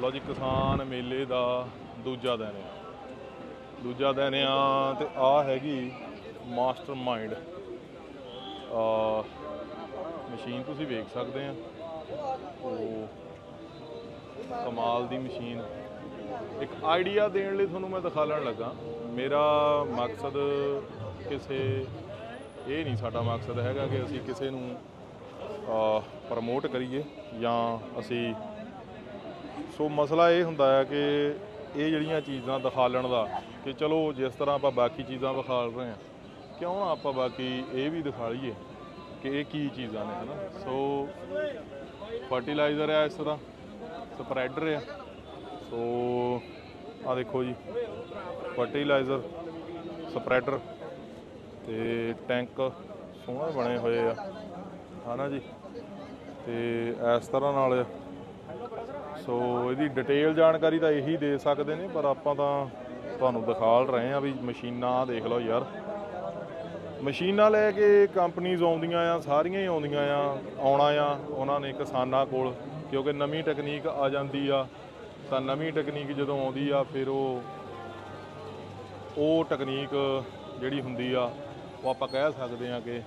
ਲਓ ਜੀ, ਕਿਸਾਨ ਮੇਲੇ ਦਾ ਦੂਜਾ ਦਿਨ ਆ। ਦੂਜਾ ਦਿਨ ਆ ਤੇ ਆ ਹੈਗੀ ਮਾਸਟਰ ਮਾਈਂਡ ਆ, ਮਸ਼ੀਨ ਤੁਸੀਂ ਵੇਖ ਸਕਦੇ ਆ। ਉਹ ਕਮਾਲ ਦੀ ਮਸ਼ੀਨ। ਇੱਕ ਆਈਡੀਆ ਦੇਣ ਲਈ ਤੁਹਾਨੂੰ ਮੈਂ ਦਿਖਾਉਣ ਲੱਗਾ। ਮੇਰਾ ਮਕਸਦ ਕਿਸੇ, ਇਹ ਨਹੀਂ ਸਾਡਾ ਮਕਸਦ ਹੈਗਾ ਕਿ ਅਸੀਂ ਕਿਸੇ ਨੂੰ ਪ੍ਰਮੋਟ ਕਰੀਏ ਜਾਂ ਅਸੀਂ ਸੋ ਮਸਲਾ ਇਹ ਹੁੰਦਾ ਹੈ ਕਿ ਇਹ ਜਿਹੜੀਆਂ ਚੀਜ਼ਾਂ ਦਿਖਾਲਣ ਦਾ ਕਿ ਚਲੋ ਜਿਸ ਤਰ੍ਹਾਂ ਆਪਾਂ ਬਾਕੀ ਚੀਜ਼ਾਂ ਵਿਖਾਲ ਰਹੇ ਹਾਂ, ਕਿਉਂ ਨਾ ਆਪਾਂ ਬਾਕੀ ਇਹ ਵੀ ਦਿਖਾ ਲਈਏ ਕਿ ਇਹ ਕੀ ਚੀਜ਼ਾਂ ਨੇ, ਹਨਾ? ਸੋ ਫਰਟੀਲਾਈਜ਼ਰ ਹੈ ਇਸ ਤਰ੍ਹਾਂ ਸਪਰੈਡਰ ਆ। ਸੋ ਆ ਦੇਖੋ ਜੀ ਫਰਟੀਲਾਈਜ਼ਰ ਸਪਰੈਡਰ ਤੇ ਟੈਂਕ ਸੋਹਣੇ ਬਣੇ ਹੋਏ ਆ, ਹਨਾ ਜੀ? ਤੇ ਇਸ ਤਰ੍ਹਾਂ ਨਾਲ ਸੋ ਇਹਦੀ ਡਿਟੇਲ ਜਾਣਕਾਰੀ ਤਾਂ ਇਹੀ ਦੇ ਸਕਦੇ ਨੇ, ਪਰ ਆਪਾਂ ਤਾਂ ਤੁਹਾਨੂੰ ਦਿਖਾਲ ਰਹੇ ਆ ਵੀ ਮਸ਼ੀਨਾਂ, ਦੇਖ ਲਓ ਯਾਰ। ਮਸ਼ੀਨਾਂ ਲੈ ਕੇ ਕੰਪਨੀਆਂ ਆਉਂਦੀਆਂ ਆ, ਸਾਰੀਆਂ ਹੀ ਆਉਂਦੀਆਂ ਆ, ਆਉਣਾ ਆ ਉਹਨਾਂ ਨੇ ਕਿਸਾਨਾਂ ਕੋਲ, ਕਿਉਂਕਿ ਨਵੀਂ ਟੈਕਨੀਕ ਆ ਜਾਂਦੀ ਆ। ਤਾਂ ਨਵੀਂ ਟੈਕਨੀਕ ਜਦੋਂ ਆਉਂਦੀ ਆ, ਫਿਰ ਉਹ ਉਹ ਟੈਕਨੀਕ ਜਿਹੜੀ ਹੁੰਦੀ ਆ, ਉਹ ਆਪਾਂ ਕਹਿ ਸਕਦੇ ਆ ਕਿ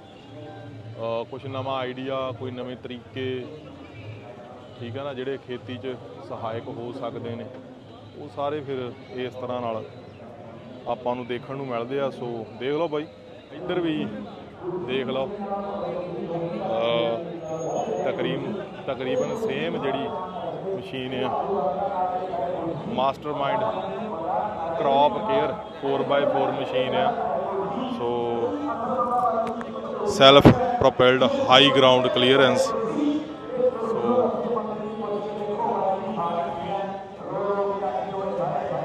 ਕੁਝ ਨਵਾਂ ਆਈਡੀਆ ਕੋਈ ਨਵੇਂ ਤਰੀਕੇ ਠੀਕ ਹੈ ਨਾ, ਜਿਹੜੇ ਖੇਤੀ 'ਚ ਸਹਾਇਕ ਹੋ ਸਕਦੇ ਨੇ, ਉਹ ਸਾਰੇ ਫਿਰ ਇਸ ਤਰ੍ਹਾਂ ਨਾਲ ਆਪਾਂ ਨੂੰ ਦੇਖਣ ਨੂੰ ਮਿਲਦੇ ਆ। ਸੋ ਦੇਖ ਲਓ ਬਾਈ, ਇੱਧਰ ਵੀ ਦੇਖ ਲਓ ਤਕਰੀਬ, ਤਕਰੀਬਨ ਸੇਮ ਜਿਹੜੀ ਮਸ਼ੀਨ ਆ। Master mind crop care 4x4 machine ਆ। So self propelled high ground clearance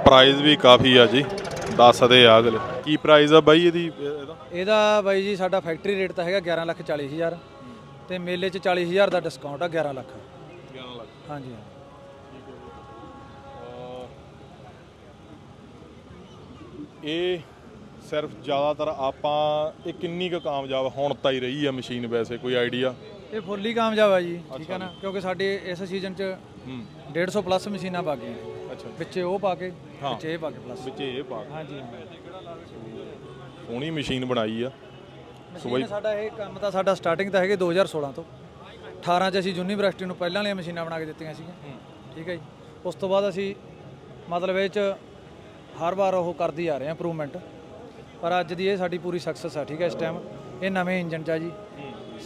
price ਵੀ ਕਾਫੀ ਆ ਜੀ ਦੱਸਦੇ ਆ ਅਗਲੇ। ਕੀ ਪ੍ਰਾਈਸ ਆ ਬਾਈ ਇਹਦੀ ਇਹਦਾ? ਇਹਦਾ ਬਾਈ ਜੀ ਸਾਡਾ ਫੈਕਟਰੀ ਰੇਟ ਤਾਂ ਹੈਗਾ 11 ਲੱਖ 40 ਹਜ਼ਾਰ। ਤੇ ਮੇਲੇ 'ਚ 40 ਹਜ਼ਾਰ ਦਾ ਡਿਸਕਾਊਂਟ ਆ 11 ਲੱਖ। 11 ਲੱਖ। ਹਾਂਜੀ ਹਾਂ। ਇਹ ਸਿਰਫ ਜ਼ਿਆਦਾਤਰ ਆਪਾਂ ਇਹ ਕਿੰਨੀ ਕੁ ਕਾਮਯਾਬ ਹੁਣ ਤਾਂ ਹੀ ਰਹੀ ਆ ਮਸ਼ੀਨ ਵੈਸੇ ਕੋਈ ਆਈਡੀਆ ਇਹ ਫੁੱਲੀ ਕਾਮਯਾਬ ਆ ਜੀ ਠੀਕ ਹੈ ਨਾ? ਕਿਉਂਕਿ ਸਾਡੇ ਇਸ ਸੀਜ਼ਨ 'ਚ ਹੂੰ। 150 ਪਲੱਸ ਮਸ਼ੀਨਾਂ ਪਾ ਗਈਆਂ। ਅੱਛਾ ਵਿੱਚੇ ਉਹ ਪਾ ਕੇ ਹਾਂ। ਵਿੱਚੇ ਇਹ ਪਾ ਕੇ ਪਲੱਸ ਵਿੱਚ ਇਹ ਪਾ ਹਾਂਜੀ। ਹਾਂ ਸੋਹਣੀ ਮਸ਼ੀਨ ਬਣਾਈ ਆ। ਮਸ਼ੀਨ ਸਾਡਾ ਇਹ ਕੰਮ ਤਾਂ ਸਾਡਾ ਸਟਾਰਟਿੰਗ ਤਾਂ ਹੈਗੇ 2016 ਤੋਂ। 18 ਚ ਅਸੀਂ ਯੂਨੀਵਰਸਿਟੀ ਨੂੰ ਪਹਿਲਾਂ ਵਾਲੀਆਂ ਮਸ਼ੀਨਾਂ ਬਣਾ ਕੇ ਦਿੱਤੀਆਂ ਸੀਗੀਆਂ। ਠੀਕ ਹੈ ਜੀ। ਉਸ ਤੋਂ ਬਾਅਦ ਅਸੀਂ ਮਤਲਬ ਇਹ ਚ ਹਰ ਵਾਰ ਉਹ ਕਰਦੀ ਆ ਰਹੇ ਹਾਂ ਇੰਪਰੂਵਮੈਂਟ ਪਰ ਅੱਜ ਦੀ ਇਹ ਸਾਡੀ ਪੂਰੀ ਸਕਸੈਸ ਆ ਠੀਕ ਹੈ ਇਸ ਟਾਈਮ ਇਹ ਨਵੇਂ ਇੰਜਨ ਚ ਆ ਜੀ।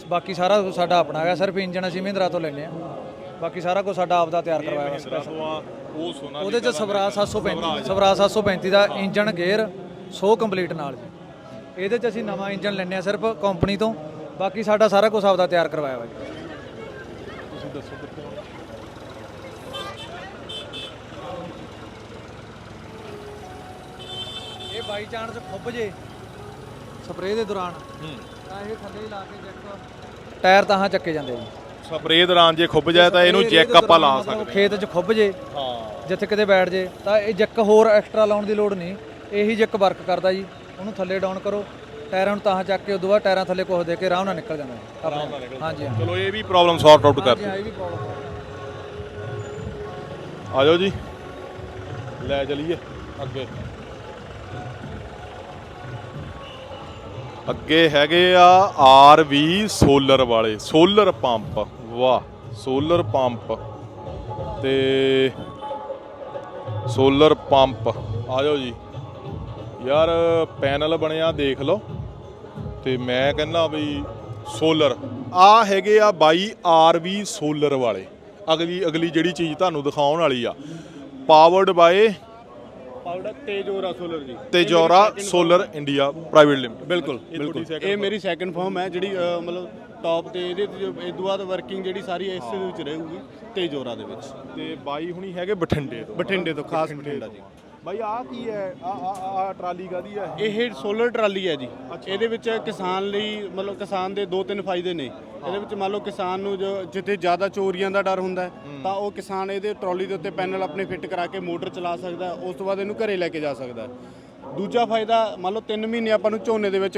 ਬਾਕੀ ਸਾਰਾ ਕੁਛ ਸਾਡਾ ਆਪਣਾ ਹੈਗਾ। ਸਿਰਫ ਇੰਜਨ ਅਸੀਂ ਮਹਿੰਦਰਾ ਤੋਂ ਲੈਨੇ ਆ ਬਾਕੀ ਸਾਰਾ ਕੁਝ ਸਾਡਾ ਆਪਦਾ ਤਿਆਰ ਕਰਵਾਇਆ ਹੋਇਆ ਆ। ਉਹ ਸੋਨਾ ਉਹਦੇ ਚ ਸਵਰਾਜ 735 ਸਵਰਾਜ 735 ਦਾ ਇੰਜਨ ਗੇਅਰ 100 ਕੰਪਲੀਟ ਨਾਲ ਜੀ। ਇਹਦੇ ਚ ਅਸੀਂ ਨਵਾਂ ਇੰਜਨ ਲੈਣੇ ਆ ਸਿਰਫ ਕੰਪਨੀ ਤੋਂ। ਬਾਕੀ ਸਾਡਾ ਸਾਰਾ ਕੁਝ ਆਪਦਾ ਤਿਆਰ ਕਰਵਾਇਆ ਹੋਇਆ ਜੀ। ਤੁਸੀਂ ਦੱਸੋ ਕਿੱਥੇ? ਇਹ ਬਾਈ ਚਾਂਸ ਖੁੱਭ ਜੇ ਸਪਰੇਅ ਦੇ ਦੌਰਾਨ। ਹੂੰ। ਤਾਂ ਇਹ ਥੱਲੇ ਹੀ ਲਾ ਕੇ ਜੈਕ ਟਾਇਰ ਤਾਂ ਹਾਂ ਚੱਕੇ ਜਾਂਦੇ ਜੀ। ਸਪਰੇਅ ਦੌਰਾਨ ਜੇ ਖੁੱਬ ਜਾਏ ਤਾਂ ਇਹਨੂੰ ਦੇ ਆਪਾਂ ਲਾ ਸਕਦੇ ਖੇਤ 'ਚ ਖੁੱਭ ਜੇ ਹਾਂ। ਜਿੱਥੇ ਕਿਤੇ ਬੈਠ ਜੇ ਤਾਂ ਇਹ ਜੈਕ ਹੋਰ ਐਕਸਟਰਾ ਲਾਉਣ ਦੀ ਲੋੜ ਨਹੀਂ। ਇਹੀ ਜੈਕ ਵਰਕ ਕਰਦਾ ਜੀ। ਉਹਨੂੰ ਥੱਲੇ ਡਾਊਨ ਕਰੋ। ਟਾਇਰਾਂ ਨੂੰ ਤਾਂ ਚੱਕ ਕੇ ਉਦੋਂ ਬਾਅਦ ਟਾਇਰਾਂ ਥੱਲੇ ਕੁਛ ਦੇ ਕੇ ਆਰਾਮ ਨਾਲ ਨਿਕਲ ਜਾਂਦਾ ਹੈ। ਆਰਾਮ ਨਾਲ ਨਿਕਲ ਹਾਂਜੀ ਹਾਂ ਚਲੋ ਇਹ ਵੀ ਪ੍ਰੋਬਲਮ ਸੌਰਟ ਆਊਟ ਕਰ ਇਹ ਵੀ ਪ੍ਰੋਬਲਮ ਹੈ ਆ ਜਾਓ ਜੀ। ਲੈ ਚਲੀਏ। ਅੱਗੇ। ਅੱਗੇ ਹੈਗੇ ਆ ਆਰਵੀ ਸੋਲਰ ਵਾਲੇ ਸੋਲਰ ਪੰਪ ਵਾਹ ਸੋਲਰ ਪੰਪ। ਤੇ ਸੋਲਰ ਪੰਪ। ਆ ਜਾਓ ਜੀ। ਯਾਰ ਪੈਨਲ ਬਣਿਆ ਦੇਖ ਲਓ। ਤੇ ਮੈਂ ਕਹਿੰਦਾ ਵੀ ਸੋਲਰ। ਆ ਹੈਗੇ ਆ ਬਾਈ ਆਰਵੀ ਸੋਲਰ ਵਾਲੇ। ਅਗਲੀ ਅਗਲੀ ਜਿਹੜੀ ਚੀਜ਼ ਤੁਹਾਨੂੰ ਦਿਖਾਉਣ ਵਾਲੀ ਆ। ਪਾਵਰਡ ਬਾਏ ਪਾਊਡਰ ਤੇਜੋਰਾ ਸੋਲਰ ਜੀ। Tejora solar India private limited ਬਿਲਕੁਲ। ਬਿਲਕੁਲ ਇਹ ਮੇਰੀ ਸੈਕੰਡ ਫਾਰਮ ਹੈ ਜਿਹੜੀ ਮਤਲਬ ਟੌਪ ਤੇ ਇਹਦੇ ਤੇ ਇਸ ਤੋਂ ਬਾਅਦ ਵਰਕਿੰਗ ਜਿਹੜੀ ਸਾਰੀ ਇਸੇ ਦੇ ਵਿੱਚ ਰਹੂਗੀ ਤੇਜੋਰਾ ਦੇ ਵਿੱਚ। ਤੇ ਬਾਈ ਹੁਣੀ ਹੈਗੇ ਬਠਿੰਡੇ ਤੋਂ। ਬਠਿੰਡੇ ਤੋਂ ਖਾਸ ਬਠਿੰਡਾ ਜੀ। ਬਾਈ ਆ ਕੀ ਹੈ? ਆ ਆ ਆ ਟਰਾਲੀ ਕਾਦੀ ਹੈ ਇਹ? ਸੋਲਰ ਟਰਾਲੀ ਹੈ ਜੀ। ਇਹਦੇ ਵਿੱਚ ਕਿਸਾਨ ਲਈ ਮਤਲਬ ਕਿਸਾਨ ਦੇ ਦੋ ਤਿੰਨ ਫਾਇਦੇ ਨੇ। ਇਹਦੇ ਵਿੱਚ ਮੰਨ ਲਓ ਕਿਸਾਨ ਨੂੰ ਜੋ ਜਿੱਥੇ ਜ਼ਿਆਦਾ ਚੋਰੀਆਂ ਦਾ ਡਰ ਹੁੰਦਾ ਹੈ, ਤਾਂ ਉਹ ਕਿਸਾਨ ਇਹਦੇ ਟਰਾਲੀ ਦੇ ਉੱਤੇ ਪੈਨਲ ਆਪਣੇ ਫਿੱਟ ਕਰਾ ਕੇ ਮੋਟਰ ਚਲਾ ਸਕਦਾ ਹੈ, ਉਸ ਤੋਂ ਬਾਅਦ ਇਹਨੂੰ ਘਰੇ ਲੈ ਕੇ ਜਾ ਸਕਦਾ ਹੈ। ਦੂਜਾ ਫਾਇਦਾ ਮੰਨ ਲਓ 3 ਮਹੀਨੇ ਆਪਾਂ ਨੂੰ ਝੋਨੇ ਦੇ ਵਿੱਚ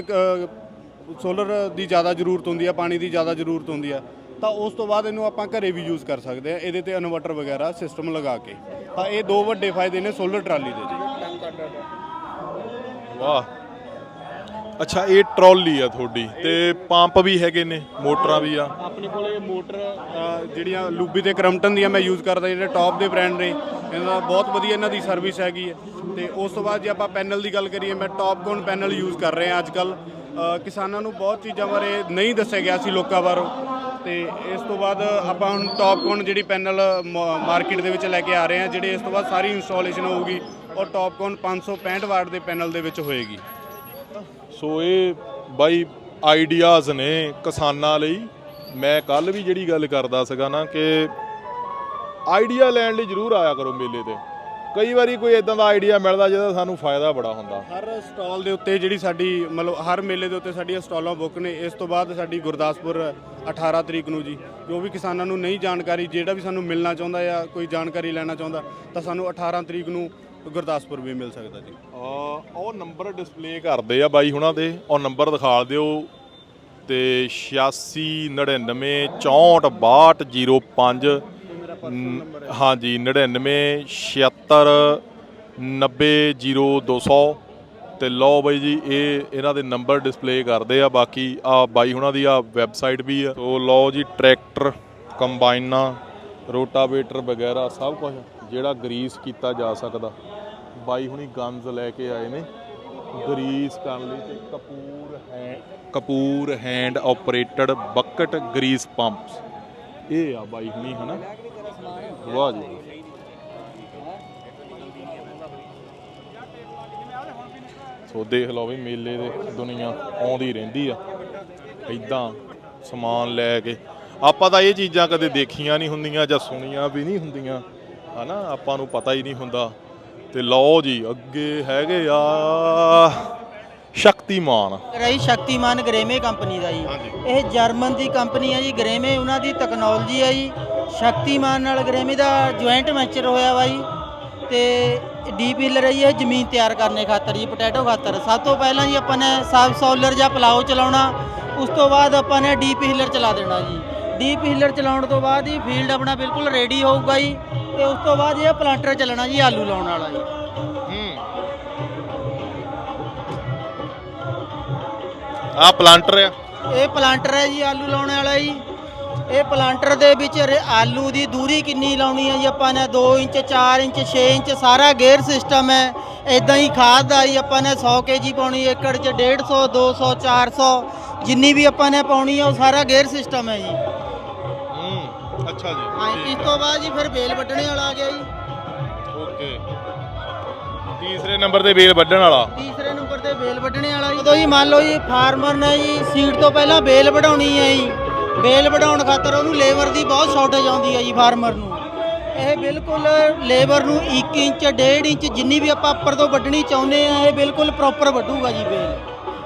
ਸੋਲਰ ਦੀ ਜ਼ਿਆਦਾ ਜ਼ਰੂਰਤ ਹੁੰਦੀ ਹੈ ਪਾਣੀ ਦੀ ਜ਼ਿਆਦਾ ਜ਼ਰੂਰਤ ਹੁੰਦੀ ਹੈ ਤਾਂ ਉਸ ਤੋਂ ਬਾਅਦ ਇਹਨੂੰ ਆਪਾਂ ਘਰੇ ਵੀ ਯੂਜ਼ ਕਰ ਸਕਦੇ ਆ ਇਹਦੇ ਤੇ ਇਨਵਰਟਰ ਵਗੈਰਾ ਸਿਸਟਮ ਲਗਾ ਕੇ। ਤਾਂ ਇਹ ਦੋ ਵੱਡੇ ਫਾਇਦੇ ਨੇ ਸੋਲਰ ਟਰਾਲੀ ਦੇ ਜੀ। ਵਾਹ। ਅੱਛਾ ਇਹ ਟਰਾਲੀ ਆ ਤੁਹਾਡੀ ਤੇ ਪੰਪ ਵੀ ਹੈਗੇ ਨੇ ਮੋਟਰਾਂ ਵੀ ਆ। ਆਪਣੇ ਕੋਲੇ ਮੋਟਰ ਅ, ਜਿਹੜੀਆਂ ਲੂਬੀ ਤੇ ਕਰਮਟਨ ਦੀਆਂ ਮੈਂ ਯੂਜ਼ ਕਰਦਾ ਜਿਹੜੇ ਟੌਪ ਦੇ ਬ੍ਰਾਂਡ ਨੇ ਇਹਨਾਂ ਦਾ ਬਹੁਤ ਵਧੀਆ ਇਹਨਾਂ ਦੀ ਸਰਵਿਸ ਹੈਗੀ ਹੈ ਤੇ ਉਸ ਤੋਂ ਬਾਅਦ ਜੇ ਆਪਾਂ ਪੈਨਲ ਦੀ ਗੱਲ ਕਰੀਏ ਮੈਂ ਟੌਪਕੌਨ ਪੈਨਲ ਯੂਜ਼ ਕਰ ਰਿਹਾ ਅੱਜ ਕੱਲ ਕਿਸਾਨਾਂ ਨੂੰ ਬਹੁਤ ਚੀਜ਼ਾਂ ਬਾਰੇ ਨਹੀਂ ਦੱਸਿਆ ਗਿਆ ਸੀ ਲੋਕਾਂ ਬਾਰੇ। ਤੇ ਇਸ ਤੋਂ ਬਾਅਦ ਆਪਾਂ ਹੁਣ ਟੌਪਕੌਨ ਜਿਹੜੀ ਪੈਨਲ ਮਾਰਕੀਟ ਦੇ ਵਿੱਚ ਲੈ ਕੇ ਆ ਰਹੇ ਹਾਂ ਜਿਹੜੇ ਇਸ ਤੋਂ ਬਾਅਦ ਸਾਰੀ ਇੰਸਟਾਲੇਸ਼ਨ ਹੋਊਗੀ ਔਰ ਟੌਪਕੌਨ 565 ਵਾਟ ਦੇ ਪੈਨਲ ਦੇ ਵਿੱਚ ਹੋਏਗੀ। ਸੋ ਇਹ ਬਾਈ ਆਈਡੀਆਜ਼ ਨੇ ਕਿਸਾਨਾਂ ਲਈ। ਮੈਂ ਕੱਲ ਵੀ ਜਿਹੜੀ ਗੱਲ ਕਰਦਾ ਸੀਗਾ ਨਾ ਕਿ ਆਈਡੀਆ ਲੈਣ ਲਈ ਜ਼ਰੂਰ ਆਇਆ ਕਰੋ ਮੇਲੇ ਤੇ। ਕਈ ਵਾਰੀ ਕੋਈ ਇਦਾਂ ਦਾ ਆਈਡੀਆ ਮਿਲਦਾ ਜਿਹਦਾ ਸਾਨੂੰ ਫਾਇਦਾ ਬੜਾ ਹੁੰਦਾ। ਹਰ ਸਟਾਲ ਦੇ ਉੱਤੇ ਜਿਹੜੀ ਸਾਡੀ ਮਤਲਬ ਹਰ ਮੇਲੇ ਦੇ ਉੱਤੇ ਸਾਡੀਆਂ ਸਟਾਲਾਂ ਬੁੱਕ ਨੇ, ਇਸ ਤੋਂ ਬਾਅਦ ਸਾਡੀ ਗੁਰਦਾਸਪੁਰ 18 ਤਰੀਕ ਨੂੰ ਜੀ। ਜੋ ਵੀ ਕਿਸਾਨਾਂ ਨੂੰ ਨਹੀਂ ਜਾਣਕਾਰੀ, ਜਿਹੜਾ ਵੀ ਸਾਨੂੰ ਮਿਲਣਾ ਚਾਹੁੰਦਾ ਜਾਂ ਕੋਈ ਜਾਣਕਾਰੀ ਲੈਣਾ ਚਾਹੁੰਦਾ, ਤਾਂ ਸਾਨੂੰ 18 ਤਰੀਕ ਨੂੰ ਗੁਰਦਾਸਪੁਰ ਵੀ ਮਿਲ ਸਕਦਾ ਜੀ। ਆ ਉਹ ਨੰਬਰ ਡਿਸਪਲੇ ਕਰਦੇ ਆ ਬਾਈ ਹੁਣਾਂ ਦੇ। ਉਹ ਨੰਬਰ ਦਿਖਾ ਦਿਓ। ਤੇ 86 99 64 62 05 ਹਾਂਜੀ 99 76 90 0200 ਤੇ ਲਓ ਬਾਈ ਜੀ, ਇਹ ਇਹਨਾਂ ਦੇ ਨੰਬਰ ਡਿਸਪਲੇ ਕਰਦੇ ਆ। ਬਾਕੀ ਆ ਬਾਈ ਹੁਣਾਂ ਦੀ ਆ ਵੈਬਸਾਈਟ ਵੀ ਆ। ਸੋ ਲਓ ਜੀ ਟਰੈਕਟਰ ਕੰਬਾਈਨਾਂ ਰੋਟਾਵੇਟਰ ਵਗੈਰਾ ਸਭ ਕੁਝ ਜਿਹੜਾ ਗਰੀਸ ਕੀਤਾ ਜਾ ਸਕਦਾ। ਬਾਈ ਹੁਣੀ ਗੰਜ ਲੈ ਕੇ ਆਏ ਨੇ। ਗਰੀਸ ਕਰਨ ਲਈ ਤੇ ਕਪੂਰ ਹੈ Kapoor hand operated bucket grease pumps ਇਹ ਆ ਬਾਈ ਹੁਣੀ, ਹਨਾ? ਵਾਹ ਜੀ ਸੋ ਦੇਖ ਲਓ ਵੀ ਮੇਲੇ ਦੇ ਦੁਨੀਆ ਆਉਂਦੀ ਰਹਿੰਦੀ ਆ। ਇਦਾਂ ਸਮਾਨ ਲੈ ਕੇ। ਆਪਾਂ ਤਾਂ ਇਹ ਚੀਜ਼ਾਂ ਕਦੇ ਦੇਖੀਆਂ ਨਹੀਂ ਹੁੰਦੀਆਂ ਜਾਂ ਸੁਣੀਆਂ ਵੀ ਨਹੀਂ ਹੁੰਦੀਆਂ, ਹਨਾ? ਆਪਾਂ ਨੂੰ ਪਤਾ ਹੀ ਨਹੀਂ ਹੁੰਦਾ ਤੇ ਲਓ ਜੀ ਅੱਗੇ ਹੈਗੇ ਆ ਸ਼ਕਤੀਮਾਨ। ਰਹੀ ਸ਼ਕਤੀਮਾਨ ਗਰੇਮੇ ਕੰਪਨੀ ਦਾ ਜੀ। ਇਹ ਜਰਮਨ ਦੀ ਕੰਪਨੀ ਹੈ ਜੀ ਗਰੇਮੇ ਉਹਨਾਂ ਦੀ ਟੈਕਨੋਲੋਜੀ ਹੈ ਜੀ। ਸ਼ਕਤੀਮਾਨ ਨਾਲ ਗਰੇਮੇ ਦਾ ਜੁਆਇੰਟ ਵੈਂਚਰ ਹੋਇਆ ਵਾ ਜੀ। ਤੇ ਡੀਪ ਹੀਲਰ ਹੈ ਜੀ ਇਹ ਜ਼ਮੀਨ ਤਿਆਰ ਕਰਨੇ ਖਾਤਰ ਜੀ ਪੋਟੈਟੋ ਖਾਤਰ। ਸਭ ਤੋਂ ਪਹਿਲਾਂ ਜੀ ਆਪਾਂ ਨੇ ਸਬ ਸੋਲਰ ਜਾਂ ਪਲਾਓ ਚਲਾਉਣਾ ਉਸ ਤੋਂ ਬਾਅਦ ਆਪਾਂ ਨੇ ਡੀਪ ਹੀਲਰ ਚਲਾ ਦੇਣਾ ਜੀ। ਡੀਪ ਹੀਲਰ ਚਲਾਉਣ ਤੋਂ ਬਾਅਦ ਹੀ ਫੀਲਡ ਆਪਣਾ ਬਿਲਕੁਲ ਰੈਡੀ ਹੋਊਗਾ ਜੀ। ਤੇ ਉਸ ਤੋਂ ਬਾਅਦ ਇਹ ਪਲਾਂਟਰ ਚੱਲਣਾ ਜੀ ਆਲੂ ਲਾਉਣ ਵਾਲਾ ਜੀ। ਆ ਪਲਾਂਟਰ ਆ। ਇਹ ਪਲਾਂਟਰ ਹੈ ਜੀ ਆਲੂ ਲਾਉਣ ਵਾਲਾ ਜੀ। ਇਹ ਪਲਾਂਟਰ ਦੇ ਵਿੱਚ ਰੇ- ਆਲੂ ਦੀ ਦੂਰੀ ਕਿੰਨੀ ਲਾਉਣੀ ਹੈ ਜੀ ਆਪਾਂ ਨੇ? 2 ਇੰਚ 4 ਇੰਚ 6 ਇੰਚ ਸਾਰਾ ਗੇਅਰ ਸਿਸਟਮ ਹੈ। ਇਦਾਂ ਹੀ ਖਾਦ ਦਾ ਜੀ ਆਪਾਂ ਨੇ 100 ਕੇਜੀ ਪਾਉਣੀ ਏਕੜ 'ਚ 150 200 400 ਜਿੰਨੀ ਵੀ ਆਪਾਂ ਨੇ ਪਾਉਣੀ ਹੈ ਉਹ ਸਾਰਾ ਗੇਅਰ ਸਿਸਟਮ ਹੈ ਜੀ। ਹੂੰ ਅੱਛਾ ਜੀ। ਹਾਂ ਇਸ ਤੋਂ ਬਾਅਦ ਜੀ ਫਿਰ ਬੇਲ ਵੱਢਣੇ ਵਾਲਾ ਆ ਗਿਆ ਜੀ। ਓਕੇ। ਤੀਸਰੇ ਨੰਬਰ ਤੇ ਬੇਲ ਵੱਢਣ ਵਾਲਾ। ਤੀਸਰੇ ਨੰਬਰ ਤੇ ਬੇਲ ਵੱਢਣੇ ਵਾਲਾ ਜਦੋਂ ਜੀ ਮੰਨ ਲਓ ਜੀ ਫਾਰਮਰ ਨੇ ਜੀ ਸੀਡ ਤੋਂ ਪਹਿਲਾਂ ਬੇਲ ਵਢਾਉਣੀ ਹੈ ਜੀ। ਬੇਲ ਵਢਾਉਣ ਖਾਤਰ ਉਹਨੂੰ ਲੇਬਰ ਦੀ ਬਹੁਤ ਸ਼ਾਰਟੇਜ ਆਉਂਦੀ ਹੈ ਜੀ ਫਾਰਮਰ ਨੂੰ। ਇਹ ਬਿਲਕੁਲ ਲੇਬਰ ਨੂੰ 1 ਇੰਚ 1.5 ਇੰਚ ਜਿੰਨੀ ਵੀ ਆਪਾਂ ਉੱਪਰ ਤੋਂ ਵੱਢਣੀ ਚਾਹੁੰਦੇ ਆ ਇਹ ਬਿਲਕੁਲ ਪ੍ਰੋਪਰ ਵੱਢੂਗਾ ਜੀ ਬੇਲ।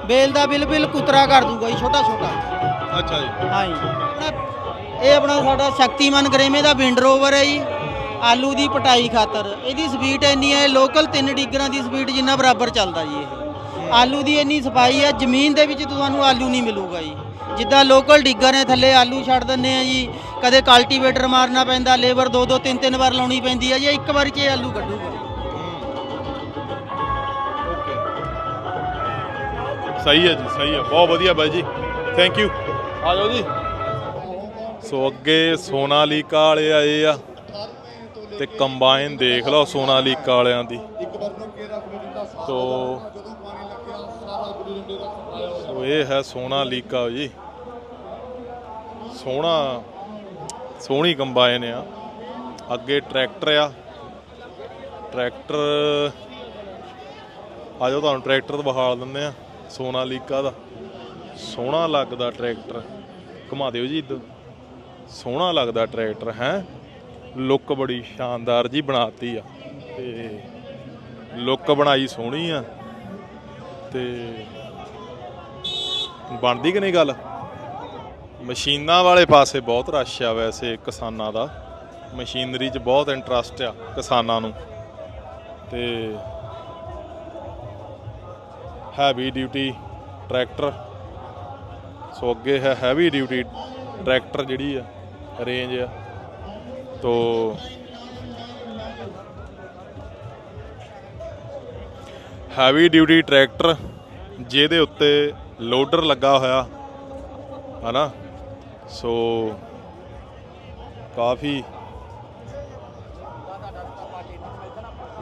ਬੇਲ ਦਾ ਬਿਲਕੁਲ ਕੁਤਰਾ ਕਰ ਦੂਗਾ ਜੀ ਛੋਟਾ ਛੋਟਾ ਅੱਛਾ ਜੀ। ਹਾਂ ਜੀ। ਇਹ ਆਪਣਾ ਸਾਡਾ ਸ਼ਕਤੀਮਾਨ ਗਰੇਮੇ ਦਾ ਵਿੰਡ ਰੋਵਰ ਹੈ ਜੀ ਆਲੂ ਦੀ ਪਟਾਈ ਖਾਤਰ। ਇਹਦੀ ਸਪੀਡ ਇੰਨੀ ਹੈ ਲੋਕਲ 3 ਡਿਗਰਾਂ ਦੀ ਸਪੀਡ ਜਿੰਨਾ ਬਰਾਬਰ ਚੱਲਦਾ ਜੀ ਇਹ। ਆਲੂ ਦੀ ਇੰਨੀ ਸਫ਼ਾਈ ਹੈ ਜ਼ਮੀਨ ਦੇ ਵਿੱਚ ਤੁਹਾਨੂੰ ਆਲੂ ਨਹੀਂ ਮਿਲੂਗਾ ਜੀ। ਜਿੱਦਾਂ ਲੋਕਲ ਡਿੱਗਰ ਨੇ ਥੱਲੇ ਆਲੂ ਛੱਡ ਦਿੰਦੇ ਆ ਜੀ ਕਦੇ ਕਲਟੀਵੇਟਰ ਮਾਰਨਾ ਪੈਂਦਾ ਲੇਬਰ ਦੋ ਦੋ ਤਿੰਨ ਤਿੰਨ ਵਾਰ ਲਾਉਣੀ ਪੈਂਦੀ ਹੈ ਜੀ ਇੱਕ ਵਾਰ 'ਚ ਇਹ ਆਲੂ ਕੱਢੂਗਾ। ਸਹੀ ਹੈ ਜੀ ਸਹੀ ਹੈ। ਬਹੁਤ ਵਧੀਆ ਬਾਈ ਜੀ। ਥੈਂਕ ਯੂ ਆ ਜਾਓ ਜੀ। ਸੋ ਅੱਗੇ ਸੋਨਾਲੀਕਾ ਵਾਲੇ ਆਏ ਆ ਤੇ ਕੰਬਾਈਨ ਦੇਖ ਲਓ ਸੋਨਾਲੀਕਾ ਵਾਲਿਆਂ ਦੀ। ਸੋ ਸੋ ਇਹ ਹੈ ਸੋਨਾਲੀਕਾ ਜੀ। ਸੋਹਣਾ, ਸੋਹਣੀ ਕੰਬਾਈਨ ਆ। ਅੱਗੇ ਟਰੈਕਟਰ ਆ। ਟਰੈਕਟਰ, ਆ ਜਾਓ ਤੁਹਾਨੂੰ ਟਰੈਕਟਰ ਦਿਖਾ ਦਿੰਦੇ ਆ। ਸੋਨਾਲੀਕਾ ਦਾ। ਸੋਹਣਾ ਲੱਗਦਾ ਟਰੈਕਟਰ। ਘੁਮਾ ਦਿਓ ਜੀ ਇੱਧਰ। ਸੋਹਣਾ ਲੱਗਦਾ ਟਰੈਕਟਰ, ਹੈ? ਲੁੱਕ ਬੜੀ ਸ਼ਾਨਦਾਰ ਜੀ ਬਣਾਤੀ ਆ। ਤੇ ਲੁੱਕ ਬਣਾਈ ਸੋਹਣੀ ਆ। ਤੇ ਬਣਦੀ ਕਿ ਨਹੀਂ ਗੱਲ? ਮਸ਼ੀਨਾਂ ਵਾਲੇ ਪਾਸੇ ਬਹੁਤ ਰਸ਼ ਆ ਵੈਸੇ ਕਿਸਾਨਾਂ ਦਾ। ਮਸ਼ੀਨਰੀ 'ਚ ਬਹੁਤ ਇੰਟਰਸਟ ਆ ਕਿਸਾਨਾਂ ਨੂੰ। ਤੇ ਹੈਵੀ ਡਿਊਟੀ ਟਰੈਕਟਰ ਸੋ ਅੱਗੇ ਹੈ ਹੈਵੀ ਡਿਊਟੀ ਟਰੈਕਟਰ ਜਿਹੜੀ ਆ। ਰੇਂਜ ਆ। ਤੋ ਹੈਵੀ ਡਿਊਟੀ ਟਰੈਕਟਰ, ਜਿਹਦੇ ਉੱਤੇ ਲੋਡਰ ਲੱਗਾ ਹੋਇਆ, ਹਨਾ? ਸੋ ਕਾਫੀ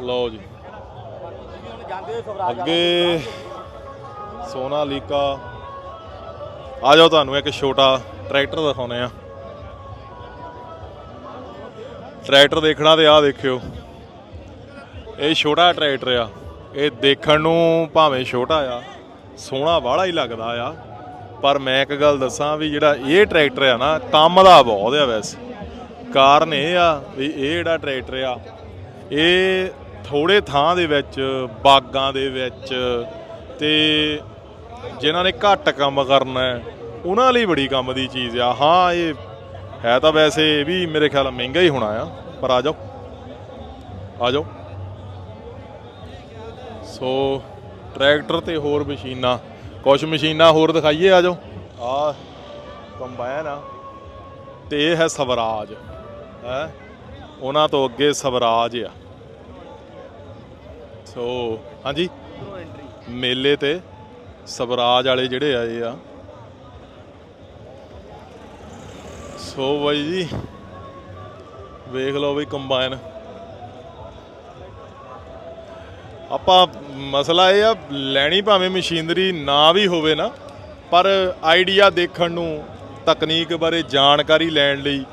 ਲਓ ਜੀ। ਅੱਗੇ ਸੋਨਾ ਲੀਕਾ ਆ ਜਾਓ ਤੁਹਾਨੂੰ ਇੱਕ ਛੋਟਾ ਟਰੈਕਟਰ ਦਿਖਾਉਨੇ ਆ ਟਰੈਕਟਰ ਦੇਖਣਾ ਤੇ ਆ ਦੇਖਿਓ। ਇਹ ਛੋਟਾ ਟਰੈਕਟਰ ਆ। ਇਹ ਦੇਖਣ ਨੂੰ ਭਾਵੇਂ ਛੋਟਾ ਆ, ਸੋਹਣਾ ਵਾਲਾ ਹੀ ਲੱਗਦਾ ਆ। ਪਰ ਮੈਂ ਇੱਕ ਗੱਲ ਦੱਸਾਂ ਵੀ ਜਿਹੜਾ ਇਹ ਟਰੈਕਟਰ ਆ ਨਾ, ਕੰਮ ਦਾ ਬਹੁਤ ਆ ਵੈਸੇ। ਕਾਰਨ ਇਹ ਆ ਵੀ ਇਹ ਜਿਹੜਾ ਟਰੈਕਟਰ ਆ, ਇਹ ਥੋੜੇ ਥਾਂ ਦੇ ਵਿੱਚ, ਬਾਗਾਂ ਦੇ ਵਿੱਚ ਤੇ ਜਿਨ੍ਹਾਂ ਨੇ ਘੱਟ ਕੰਮ ਕਰਨਾ ਉਹਨਾਂ ਲਈ ਬੜੀ ਕੰਮ ਦੀ ਚੀਜ਼ ਆ। ਹਾਂ, ਇਹ ਹੈ ਤਾਂ ਵੈਸੇ ਇਹ ਵੀ ਮੇਰੇ ਖਿਆਲ ਮਹਿੰਗਾ ਹੀ ਹੋਣਾ ਆ ਪਰ ਆ ਜਾਓ। ਆ ਜਾਓ। ਸੋ ਟਰੈਕਟਰ ਤੇ ਹੋਰ ਮਸ਼ੀਨਾਂ ਕੁਝ ਮਸ਼ੀਨਾਂ ਹੋਰ ਦਿਖਾਈਏ ਆ ਜਾਓ। ਆ ਕੰਬਾਈਨ ਆ ਤੇ ਇਹ ਹੈ ਸਵਰਾਜ ਹੈ? ਉਹਨਾਂ ਤੋਂ ਅੱਗੇ ਸਵਰਾਜ ਆ। ਸੋ ਹਾਂਜੀ। ਮੇਲੇ ਤੇ ਸਵਰਾਜ ਵਾਲੇ ਜਿਹੜੇ ਆਏ ਆ ਸੋ ਬਾਈ ਜੀ, ਵੇਖ ਲਓ ਵੀ ਕੰਬਾਈਨ ਆਪਾਂ ਮਸਲਾ ਇਹ ਆ, ਲੈਣੀ ਭਾਵੇਂ ਮਸ਼ੀਨਰੀ ਨਾ ਵੀ ਹੋਵੇ ਨਾ, ਪਰ ਆਈਡੀਆ ਦੇਖਣ ਨੂੰ, ਤਕਨੀਕ ਬਾਰੇ ਜਾਣਕਾਰੀ ਲੈਣ ਲਈ,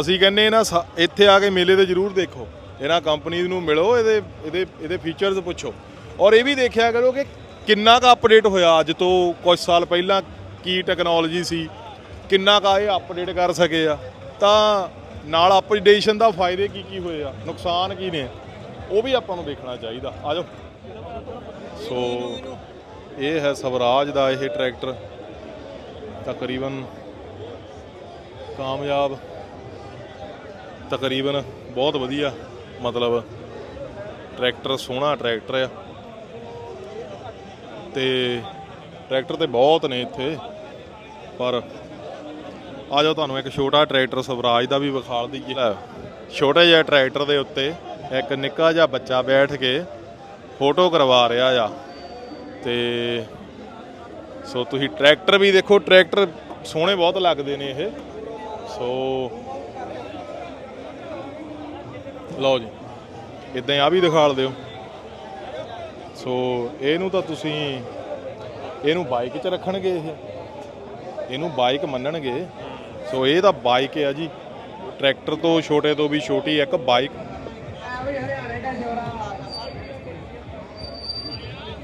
ਅਸੀਂ ਕਹਿੰਨੇ ਨਾ, ਸਾ- ਇੱਥੇ ਆ ਕੇ ਮੇਲੇ ਤੇ ਜ਼ਰੂਰ ਦੇਖੋ। ਇਹਨਾਂ ਕੰਪਨੀ ਨੂੰ ਮਿਲੋ, ਇਹਦੇ ਇਹਦੇ ਇਹਦੇ ਫੀਚਰਸ ਪੁੱਛੋ। ਔਰ ਇਹ ਵੀ ਦੇਖਿਆ ਕਰੋ ਕਿ ਕਿੰਨਾ ਕੁ ਅਪਡੇਟ ਹੋਇਆ ਅੱਜ ਤੋਂ ਕੁਝ ਸਾਲ ਪਹਿਲਾਂ, ਕੀ ਟੈਕਨੋਲੋਜੀ ਸੀ ਕਿੰਨਾ ਕੁ ਇਹ ਅਪਡੇਟ ਕਰ ਸਕੇ ਆ? ਤਾਂ ਨਾਲ ਅਪਡੇਸ਼ਨ ਦਾ ਫਾਇਦੇ ਕੀ ਕੀ ਹੋਏ ਆ? ਨੁਕਸਾਨ ਕੀ ਨੇ? ਉਹ ਵੀ ਆਪਾਂ ਨੂੰ ਦੇਖਣਾ ਚਾਹੀਦਾ। ਆ ਜਾਓ। ਸੋ ਇਹ ਹੈ ਸਵਰਾਜ ਦਾ ਇਹ ਟਰੈਕਟਰ ਤਕਰੀਬਨ ਕਾਮਯਾਬ। ਤਕਰੀਬਨ ਬਹੁਤ ਵਧੀਆ, ਮਤਲਬ ਟਰੈਕਟਰ ਸੋਹਣਾ ਟਰੈਕਟਰ ਆ। ਤੇ ਟਰੈਕਟਰ ਤੇ ਬਹੁਤ ਨੇ ਇੱਥੇ। ਪਰ ਆ ਜਾਓ ਤੁਹਾਨੂੰ ਇੱਕ ਛੋਟਾ ਟਰੈਕਟਰ ਸਵਰਾਜ ਦਾ ਵੀ ਵਿਖਾਲ ਦੀ ਲੈ, ਛੋਟੇ ਜਿਹੇ ਟਰੈਕਟਰ ਦੇ ਉੱਤੇ ਇੱਕ ਨਿੱਕਾ ਜਿਹਾ ਬੱਚਾ ਬੈਠ ਕੇ ਫੋਟੋ ਕਰਵਾ ਰਿਹਾ ਆ। ਤੇ ਸੋ ਤੁਸੀਂ ਟਰੈਕਟਰ ਵੀ ਦੇਖੋ ਟਰੈਕਟਰ ਸੋਹਣੇ ਬਹੁਤ ਲੱਗਦੇ ਨੇ ਇਹ। ਸੋ ਲਓ ਜੀ ਇਦਾਂ ਆ ਵੀ ਦਿਖਾਲ ਦਿਓ। ਸੋ ਇਹਨੂੰ ਤਾਂ ਤੁਸੀਂ ਇਹਨੂੰ ਬਾਈਕ 'ਚ ਰੱਖਣਗੇ ਇਹ। ਇਹਨੂੰ ਬਾਈਕ ਮੰਨਣਗੇ। ਸੋ ਇਹ ਤਾਂ ਬਾਈਕ ਆ ਜੀ। ਟਰੈਕਟਰ ਤੋਂ ਛੋਟੇ ਤੋਂ ਵੀ ਛੋਟੀ ਇੱਕ ਬਾਈਕ।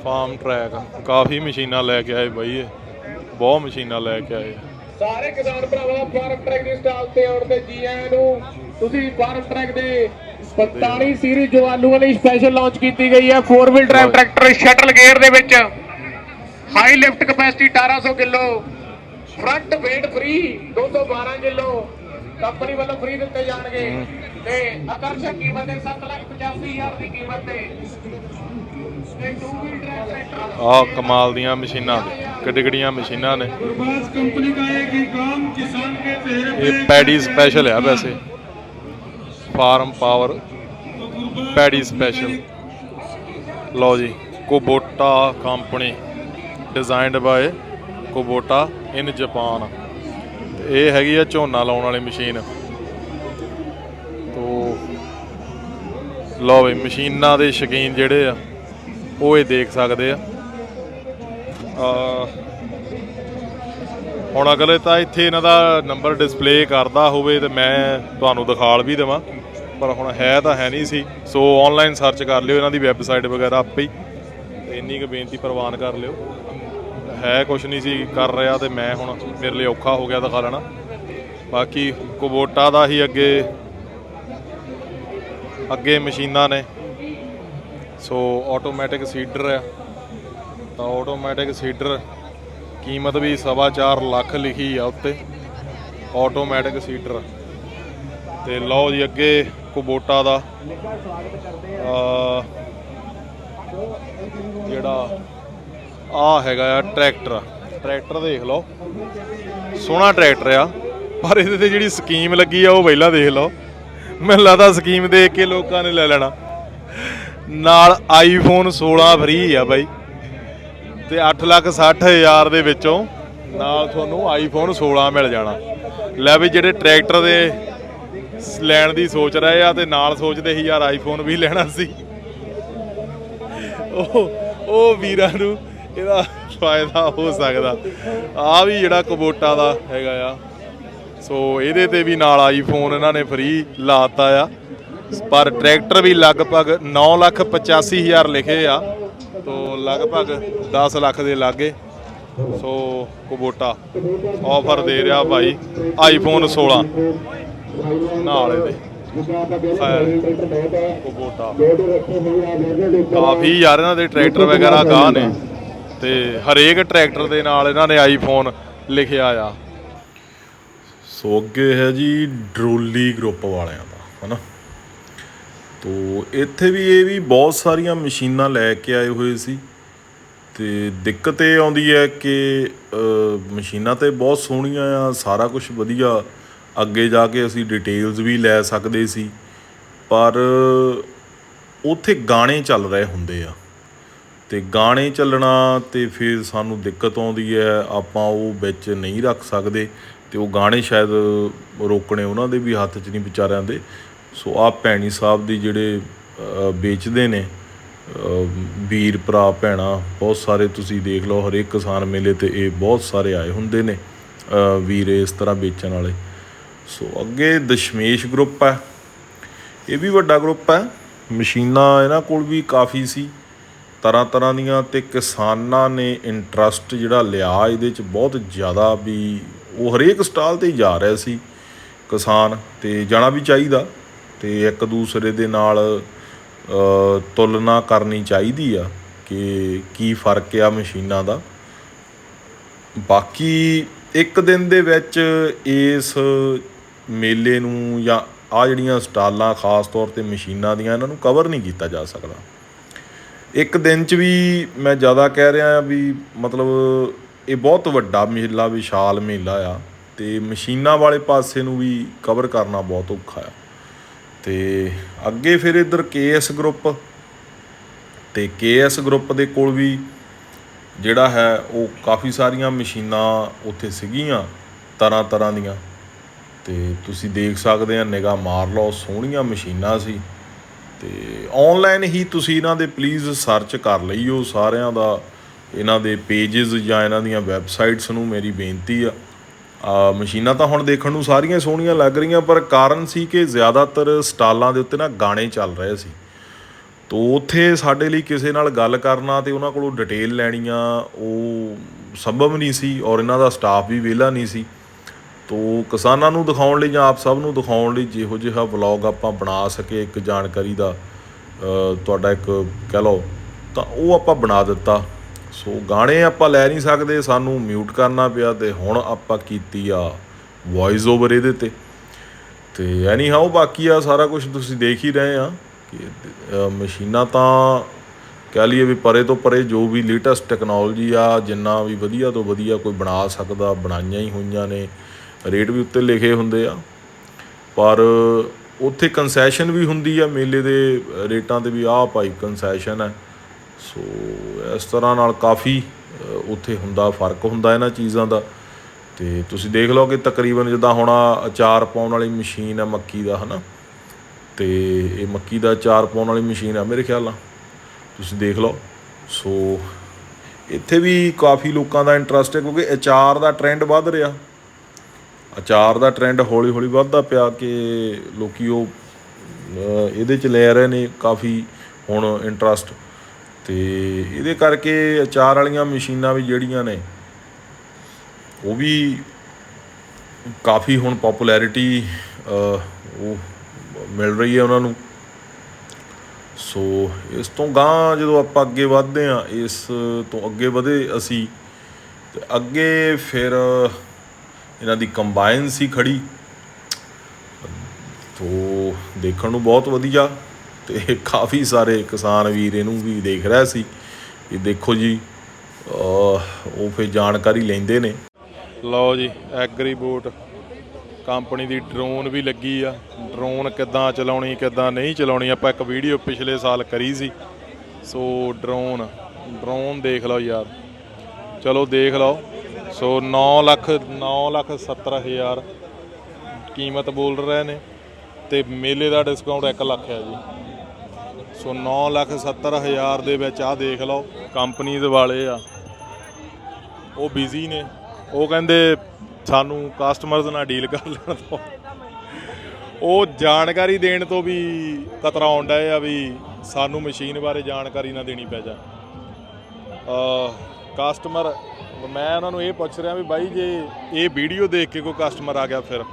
Farm track. ਕਾਫੀ ਮਸ਼ੀਨਾਂ ਲੈ ਕੇ ਆਏ ਬਾਈ ਇਹ। ਬਹੁਤ ਮਸ਼ੀਨਾਂ ਲੈ ਕੇ ਆਏ ਸਾਰੇ ਕਿਸਾਨ ਭਰਾਵਾਂ ਫਾਰਮ ਟਰੈਕ ਦੀ ਸਟਾਲ ਤੇ ਆਉਣ ਤੇ ਜੀ ਆਇਆਂ ਨੂੰ ਤੁਸੀਂ ਫਾਰਮ ਟਰੈਕ ਦੇ 45 ਸੀਰੀਜ਼ ਜਵਾਨੂਆਂ ਲਈ ਸਪੈਸ਼ਲ ਲਾਂਚ ਕੀਤੀ ਗਈ ਹੈ। 4 wheel drive tractor shuttle gear ਦੇ ਵਿੱਚ। High lift capacity 1800 kilo. Front feed free 212 kilo. Company ਵੱਲੋਂ ਫ੍ਰੀ ਦਿੱਤੇ ਜਾਣਗੇ। ਤੇ ਆਕਰਸ਼ਕ ਕੀਮਤ ਹੈ 785000 ਦੀ ਕੀਮਤ ਤੇ। ਆ ਕਮਾਲ ਦੀਆਂ ਮਸ਼ੀਨਾਂ ਕਿੱਡੀ ਕਿੱਡੀਆਂ ਮਸ਼ੀਨਾਂ ਨੇ। ਗੁਰਬਾਜ ਕੰਪਨੀ ਦਾ ਇਹ ਕਿ ਕੰਮ ਕਿਸਾਨ ਕੇ ਚਿਹਰੇ ਤੇ ਪੈਡੀ ਸਪੈਸ਼ਲ ਆ ਵੈਸੇ। ਫਾਰਮ ਪਾਵਰ ਪੈਡੀ ਸਪੈਸ਼ਲ ਲਓ ਜੀ Kubota company designed by Kubota in Japan. ਤੇ ਇਹ ਹੈਗੀ ਆ ਝੋਨਾ ਲਾਉਣ ਵਾਲੀ ਮਸ਼ੀਨ। ਤੋ ਲਓ ਵੀ ਮਸ਼ੀਨਾਂ ਦੇ ਸ਼ੌਕੀਨ ਜਿਹੜੇ ਆ, ਉਹ ਇਹ ਦੇਖ ਸਕਦੇ ਆ। ਆ, ਹੁਣ ਅਗਲੇ ਤਾਂ ਇੱਥੇ ਇਹਨਾਂ ਦਾ ਨੰਬਰ ਡਿਸਪਲੇ ਕਰਦਾ ਹੋਵੇ ਤੇ ਮੈਂ ਤੁਹਾਨੂੰ ਦਿਖਾਲ ਵੀ ਦੇਵਾਂ। ਪਰ ਹੁਣ ਹੈ ਤਾਂ ਹੈ ਨਹੀਂ ਸੀ। ਸੋ ਆਨਲਾਈਨ ਸਰਚ ਕਰ ਲਿਓ, ਇਹਨਾਂ ਦੀ ਵੈਬਸਾਈਟ ਵਗੈਰਾ ਆਪੇ ਹੀ। ਤੇ ਇੰਨੀ ਕੁ ਬੇਨਤੀ ਪ੍ਰਵਾਨ ਕਰ ਲਿਓ। ਹੈ ਕੁਛ ਨਹੀਂ ਸੀ ਕਰ ਰਿਹਾ ਤੇ ਮੈਂ ਹੁਣ ਮੇਰੇ ਲਈ ਔਖਾ ਹੋ ਗਿਆ ਦਿਖਾ ਲੈਣਾ। ਬਾਕੀ ਕੋਬੋਟਾ ਦਾ ਹੀ ਅੱਗੇ ਅੱਗੇ ਮਸ਼ੀਨਾਂ ਨੇ। ਸੋ ਆਟੋਮੈਟਿਕ ਸੀਡਰ ਆ। ਤਾਂ ਆਟੋਮੈਟਿਕ ਸੀਡਰ ਕੀਮਤ ਵੀ ਸਵਾ ਚਾਰ ਲੱਖ ਲਿਖੀ ਆ ਉੱਤੇ। ਆਟੋਮੈਟਿਕ ਸੀਡਰ ਤੇ ਲਓ ਜੀ ਅੱਗੇ ਕੁਬੋਟਾ ਦਾ। ਜਿਹੜਾ ਆ ਹੈਗਾ ਆ ਟਰੈਕਟਰ। ਟਰੈਕਟਰ ਦੇਖ ਲਓ। ਸੋਹਣਾ ਟਰੈਕਟਰ ਆ। ਪਰ ਇਹਦੇ ਤੇ ਜਿਹੜੀ ਸਕੀਮ ਲੱਗੀ ਆ, ਉਹ ਪਹਿਲਾਂ ਦੇਖ ਲਓ। ਮੈਨੂੰ ਲੱਗਦਾ ਸਕੀਮ ਦੇਖ ਕੇ ਲੋਕਾਂ ਨੇ ਲੈ ਲੈਣਾ। ਨਾਲ ਆਈਫੋਨ 16 ਫ੍ਰੀ ਆ ਬਾਈ। ਤੇ 8 ਲੱਖ 60 ਹਜ਼ਾਰ ਦੇ ਵਿੱਚੋਂ ਨਾਲ ਤੁਹਾਨੂੰ ਆਈਫੋਨ 16 ਮਿਲ ਜਾਣਾ। ਲੈ ਵੀ ਜਿਹੜੇ ਟਰੈਕਟਰ ਦੇ ਲੈਣ ਦੀ ਸੋਚ ਰਹੇ ਆ ਤੇ ਨਾਲ ਸੋਚਦੇ ਸੀ, ਯਾਰ ਆਈਫੋਨ ਵੀ ਲੈਣਾ ਸੀ। ਉਹ ਉਹ ਵੀਰਾਂ ਨੂੰ ਇਹਦਾ ਫਾਇਦਾ ਹੋ ਸਕਦਾ। ਆ ਵੀ ਜਿਹੜਾ ਕਬੋਟਾ ਦਾ ਹੈਗਾ ਆ। ਸੋ ਇਹਦੇ ਤੇ ਵੀ ਨਾਲ ਆਈਫੋਨ ਇਹਨਾਂ ਨੇ ਫ੍ਰੀ ਲਾਤਾ ਆ। ਪਰ ਟਰੈਕਟਰ ਵੀ ਲਗਭਗ 9 ਲੱਖ 85 ਹਜ਼ਾਰ ਲਿਖੇ ਆ। ਤੋ ਲਗਭਗ 10 ਲੱਖ ਦੇ ਲਾਗੇ। ਸੋ ਕਬੋਟਾ ਆਫਰ ਦੇ ਰਿਹਾ ਭਾਈ ਆਈਫੋਨ 16 ਨਾਲ ਇਹਦੇ। ਕਬੋਟਾ। ਕਾਫੀ ਯਾਰ ਇਹਨਾਂ ਦੇ ਟਰੈਕਟਰ ਵਗੈਰਾ ਗਾਹ ਨੇ। ਤੇ ਹਰੇਕ ਟਰੈਕਟਰ ਦੇ ਨਾਲ ਇਹਨਾਂ ਨੇ ਆਈਫੋਨ ਲਿਖਿਆ ਆ। ਸੋ ਅੱਗੇ ਹੈ ਜੀ ਡਰੋਲੀ ਗਰੁੱਪ ਵਾਲਿਆਂ ਦਾ, ਹਨਾ? ਤੋ ਇੱਥੇ ਵੀ ਇਹ ਵੀ ਬਹੁਤ ਸਾਰੀਆਂ ਮਸ਼ੀਨਾਂ ਲੈ ਕੇ ਆਏ ਹੋਏ ਸੀ। ਤੇ ਦਿੱਕਤ ਇਹ ਆਉਂਦੀ ਹੈ ਕਿ ਮਸ਼ੀਨਾਂ ਤੇ ਬਹੁਤ ਸੋਹਣੀਆਂ ਆ, ਸਾਰਾ ਕੁਝ ਵਧੀਆ। ਅੱਗੇ ਜਾ ਕੇ ਅਸੀਂ ਡਿਟੇਲਸ ਵੀ ਲੈ ਸਕਦੇ ਸੀ। ਪਰ ਉੱਥੇ ਗਾਣੇ ਚੱਲ ਰਹੇ ਹੁੰਦੇ ਆ। ਅਤੇ ਗਾਣੇ ਚੱਲਣਾ ਤੇ ਫਿਰ ਸਾਨੂੰ ਦਿੱਕਤ ਆਉਂਦੀ ਹੈ, ਆਪਾਂ ਉਹ ਵਿੱਚ ਨਹੀਂ ਰੱਖ ਸਕਦੇ ਅਤੇ ਉਹ ਗਾਣੇ ਸ਼ਾਇਦ ਰੋਕਣੇ ਉਹਨਾਂ ਦੇ ਵੀ ਹੱਥ 'ਚ ਨਹੀਂ ਵਿਚਾਰਿਆਂ ਦੇ। ਸੋ ਆ ਭੈਣੀ ਸਾਹਿਬ ਦੀ ਜਿਹੜੇ ਵੇਚਦੇ ਨੇ ਵੀਰ ਭਰਾ ਭੈਣਾ, ਬਹੁਤ ਸਾਰੇ ਤੁਸੀਂ ਦੇਖ ਲਓ, ਹਰੇਕ ਕਿਸਾਨ ਮੇਲੇ ਤੇ ਇਹ ਬਹੁਤ ਸਾਰੇ ਆਏ ਹੁੰਦੇ ਨੇ ਵੀਰ ਇਸ ਤਰ੍ਹਾਂ ਵੇਚਣ ਵਾਲੇ। ਸੋ ਅੱਗੇ ਦਸ਼ਮੇਸ਼ ਗਰੁੱਪ ਹੈ। ਇਹ ਵੀ ਵੱਡਾ ਗਰੁੱਪ ਹੈ। ਮਸ਼ੀਨਾਂ ਇਹਨਾਂ ਕੋਲ ਵੀ ਕਾਫੀ ਸੀ। ਤਰ੍ਹਾਂ ਤਰ੍ਹਾਂ ਦੀਆਂ ਤੇ ਕਿਸਾਨਾਂ ਨੇ ਇੰਟਰਸਟ ਜਿਹੜਾ ਲਿਆ ਇਹਦੇ ਚ ਬਹੁਤ ਜ਼ਿਆਦਾ ਵੀ ਉਹ ਹਰੇਕ ਸਟਾਲ ਤੇ ਜਾ ਰਿਹਾ ਸੀ ਕਿਸਾਨ ਤੇ ਜਾਣਾ ਵੀ ਚਾਹੀਦਾ ਤੇ ਇੱਕ ਦੂਸਰੇ ਦੇ ਨਾਲ ਤੁਲਨਾ ਕਰਨੀ ਚਾਹੀਦੀ ਆ ਕਿ ਕੀ ਫ਼ਰਕ ਆ ਮਸ਼ੀਨਾਂ ਦਾ। ਬਾਕੀ ਇੱਕ ਦਿਨ ਦੇ ਵਿੱਚ ਇਸ ਮੇਲੇ ਨੂੰ ਜਾਂ ਆ ਜਿਹੜੀਆਂ ਸਟਾਲਾਂ ਖਾਸ ਤੌਰ ਤੇ ਮਸ਼ੀਨਾਂ ਦੀਆਂ ਇਹਨਾਂ ਨੂੰ ਕਵਰ ਨਹੀਂ ਕੀਤਾ ਜਾ ਸਕਦਾ। ਇੱਕ ਦਿਨ 'ਚ ਵੀ ਮੈਂ ਜ਼ਿਆਦਾ ਕਹਿ ਰਿਹਾ ਆ ਵੀ ਮਤਲਬ ਇਹ ਬਹੁਤ ਵੱਡਾ ਮੇਲਾ ਵਿਸ਼ਾਲ ਮੇਲਾ ਆ ਅਤੇ ਮਸ਼ੀਨਾਂ ਵਾਲੇ ਪਾਸੇ ਨੂੰ ਵੀ ਕਵਰ ਕਰਨਾ ਬਹੁਤ ਔਖਾ ਆ। ਅਤੇ ਅੱਗੇ ਫਿਰ ਇੱਧਰ ਕੇਐਸ ਗਰੁੱਪ ਤੇ ਕੇਐਸ ਗਰੁੱਪ ਦੇ ਕੋਲ ਵੀ ਜਿਹੜਾ ਹੈ ਉਹ ਕਾਫੀ ਸਾਰੀਆਂ ਮਸ਼ੀਨਾਂ ਉੱਥੇ ਸੀਗੀਆਂ, ਤਰ੍ਹਾਂ ਤਰ੍ਹਾਂ ਦੀਆਂ। ਤੇ ਤੁਸੀਂ ਦੇਖ ਸਕਦੇ ਆ ਨਿਗਾਹ ਮਾਰ ਲਓ, ਸੋਹਣੀਆਂ ਮਸ਼ੀਨਾਂ ਸੀ। ਤੇ ਆਨਲਾਈਨ ਹੀ ਤੁਸੀਂ ਇਹਨਾਂ ਦੇ ਪਲੀਜ਼ ਸਰਚ ਕਰ ਲਈਓ। ਸਾਰਿਆਂ ਦਾ ਇਹਨਾਂ ਦੇ ਪੇजेस ਜਾਂ ਇਹਨਾਂ ਦੀਆਂ ਵੈਬਸਾਈਟਸ ਨੂੰ ਮੇਰੀ ਬੇਨਤੀ ਆ। ਆ, ਮਸ਼ੀਨਾਂ ਤਾਂ ਹੁਣ ਦੇਖਣ ਨੂੰ ਸਾਰੀਆਂ ਸੋਹਣੀਆਂ ਲੱਗ ਰਹੀਆਂ, ਪਰ ਕਾਰਨ ਸੀ ਕਿ ਜ਼ਿਆਦਾਤਰ ਸਟਾਲਾਂ ਦੇ ਉੱਤੇ ਨਾ ਗਾਣੇ ਚੱਲ ਰਹੇ ਸੀ। ਤੋ ਉੱਥੇ ਸਾਡੇ ਲਈ ਕਿਸੇ ਨਾਲ ਗੱਲ ਕਰਨਾ ਤੇ ਉਹਨਾਂ ਕੋਲੋਂ ਡਿਟੇਲ ਲੈਣੀਆਂ, ਉਹ ਸੰਭਵ ਨਹੀਂ ਸੀ ਔਰ ਇਹਨਾਂ ਦਾ ਸਟਾਫ ਵੀ ਵਿਹਲਾ ਨਹੀਂ ਸੀ। ਤੋ ਕਿਸਾਨਾਂ ਨੂੰ ਦਿਖਾਉਣ ਲਈ ਜਾਂ ਆਪ ਸਭ ਨੂੰ ਦਿਖਾਉਣ ਲਈ ਜਿਹੋ ਜਿਹਾ ਵਲੌਗ ਆਪਾਂ ਬਣਾ ਸਕੇ, ਇੱਕ ਜਾਣਕਾਰੀ ਦਾ ਤੁਹਾਡਾ ਇੱਕ ਕਹਿ ਲਓ, ਤਾਂ ਉਹ ਆਪਾਂ ਬਣਾ ਦਿੱਤਾ। ਸੋ ਗਾਣੇ ਆਪਾਂ ਲੈ ਨਹੀਂ ਸਕਦੇ, ਸਾਨੂੰ ਮਿਊਟ ਕਰਨਾ ਪਿਆ ਤੇ ਹੁਣ ਆਪਾਂ ਕੀਤੀ ਆ ਵੌਇਸ ਓਵਰ ਇਹਦੇ ਤੇ। ਤੇ ਐਨੀ ਹਾਉ ਬਾਕੀ ਆ ਸਾਰਾ ਕੁਝ ਤੁਸੀਂ ਦੇਖ ਹੀ ਰਹੇ ਆ ਕਿ ਮਸ਼ੀਨਾਂ ਤਾਂ ਕਹਿ ਲਈਏ ਵੀ ਪਰੇ ਤੋਂ ਪਰੇ ਜੋ ਵੀ ਲੇਟੈਸਟ ਟੈਕਨੋਲੋਜੀ ਆ, ਜਿੰਨਾ ਵੀ ਵਧੀਆ ਤੋਂ ਵਧੀਆ ਕੋਈ ਬਣਾ ਸਕਦਾ, ਬਣਾਈਆਂ ਹੀ ਹੋਈਆਂ ਨੇ। ਰੇਟ ਵੀ ਉੱਤੇ ਲਿਖੇ ਹੁੰਦੇ ਆ। ਪਰ ਉੱਥੇ ਕਨਸੈਸ਼ਨ ਵੀ ਹੁੰਦੀ ਆ ਮੇਲੇ ਦੇ ਰੇਟਾਂ ਤੇ ਵੀ, ਆਹ ਭਾਈ ਕਨਸੈਸ਼ਨ ਹੈ ਸੋ ਇਸ ਤਰ੍ਹਾਂ ਨਾਲ ਕਾਫੀ ਉੱਥੇ ਹੁੰਦਾ, ਫ਼ਰਕ ਹੁੰਦਾ ਇਹਨਾਂ ਚੀਜ਼ਾਂ ਦਾ। ਤੇ ਤੁਸੀਂ ਦੇਖ ਲਓ ਕਿ ਤਕਰੀਬਨ ਜਿੱਦਾਂ ਹੁਣ ਅਚਾਰ ਪਾਉਣ ਵਾਲੀ ਮਸ਼ੀਨ ਆ ਮੱਕੀ ਦਾ, ਹਨਾ? ਤੇ ਇਹ ਮੱਕੀ ਦਾ ਅਚਾਰ ਪਾਉਣ ਵਾਲੀ ਮਸ਼ੀਨ ਆ, ਮੇਰੇ ਖਿਆਲ ਨਾਲ। ਤੁਸੀਂ ਦੇਖ ਲਓ। ਸੋ ਇੱਥੇ ਵੀ ਕਾਫੀ ਲੋਕਾਂ ਦਾ ਇੰਟਰਸਟ ਹੈ, ਕਿਉਂਕਿ ਅਚਾਰ ਦਾ ਟ੍ਰੈਂਡ ਵੱਧ ਰਿਹਾ। ਅਚਾਰ ਦਾ ਟ੍ਰੈਂਡ ਹੌਲੀ ਹੌਲੀ ਵੱਧਦਾ ਪਿਆ ਕਿ ਲੋਕੀ ਉਹ ਇਹਦੇ ਚ ਲੈ ਰਹੇ ਨੇ ਕਾਫੀ ਹੁਣ ਇੰਟਰਸਟ ਤੇ ਇਹਦੇ ਕਰਕੇ ਅਚਾਰ ਵਾਲੀਆਂ ਮਸ਼ੀਨਾਂ ਵੀ ਜਿਹੜੀਆਂ ਨੇ, ਉਹ ਵੀ ਕਾਫੀ ਹੁਣ ਪਪੂਲੈਰਿਟੀ ਉਹ ਮਿਲ ਰਹੀ ਹੈ ਉਹਨਾਂ ਨੂੰ। ਸੋ ਇਸ ਤੋਂ ਗਾਂ ਜਦੋਂ ਆਪਾਂ ਅੱਗੇ ਵਧਦੇ ਆ ਇਸ ਤੋਂ ਅੱਗੇ ਵਧੇ ਅਸੀਂ, ਤੇ ਅੱਗੇ ਫਿਰ ਇਹਨਾਂ ਦੀ ਕੰਬਾਈਨ ਸੀ ਖੜੀ। ਤੋ ਦੇਖਣ ਨੂੰ ਬਹੁਤ ਵਧੀਆ ਤੇ ਕਾਫੀ ਸਾਰੇ ਕਿਸਾਨ ਵੀਰ ਇਹਨੂੰ ਵੀ ਦੇਖ ਰਿਹਾ ਸੀ ਇਹ ਦੇਖੋ ਜੀ ਉਹ ਫਿਰ ਜਾਣਕਾਰੀ ਲੈਂਦੇ ਨੇ। ਲਓ ਜੀ, ਐਗਰੀ ਬੋਟ। ਕੰਪਨੀ ਦੀ ਡਰੋਨ ਵੀ ਲੱਗੀ ਆ। ਡਰੋਨ ਕਿੱਦਾਂ ਚਲਾਉਣੀ, ਕਿੱਦਾਂ ਨਹੀਂ ਚਲਾਉਣੀ, ਆਪਾਂ ਇੱਕ ਵੀਡੀਓ ਪਿਛਲੇ ਸਾਲ ਕਰੀ ਸੀ। ਸੋ ਡਰੋਨ ਡਰੋਨ ਦੇਖ ਲਓ ਯਾਰ। ਚਲੋ ਦੇਖ ਲਓ। ਸੋ 9 ਲੱਖ 9 ਲੱਖ 70 ਹਜ਼ਾਰ ਕੀਮਤ ਬੋਲ ਰਹੇ ਨੇ ਤੇ ਮੇਲੇ ਦਾ ਡਿਸਕਾਊਂਟ 1 ਲੱਖ ਹੈ ਜੀ। ਸੋ 9 ਲੱਖ 70 ਹਜ਼ਾਰ ਦੇ ਵਿੱਚ ਆ ਦੇਖ ਲਓ ਕੰਪਨੀ ਦੇ ਵਾਲੇ ਆ। ਉਹ ਬਿਜ਼ੀ ਨੇ। ਉਹ ਕਹਿੰਦੇ ਸਾਨੂੰ ਕਸਟਮਰਸ ਨਾਲ ਡੀਲ ਕਰ ਲੈਣ ਤੋਂ ਉਹ ਜਾਣਕਾਰੀ ਦੇਣ ਤੋਂ ਵੀ ਕਤਰਾ ਆਉਂਦਾ ਆ ਵੀ ਸਾਨੂੰ ਮਸ਼ੀਨ ਬਾਰੇ ਜਾਣਕਾਰੀ ਨਾ ਦੇਣੀ ਪੈ ਜਾ ਕਸਟਮਰ ਮੈਂ ਉਹਨਾਂ ਨੂੰ ਇਹ ਪੁੱਛ ਰਿਹਾ ਵੀ ਬਾਈ ਜੇ ਇਹ ਵੀਡੀਓ ਦੇਖ ਕੇ ਕੋਈ ਕਸਟਮਰ ਆ ਗਿਆ ਫਿਰ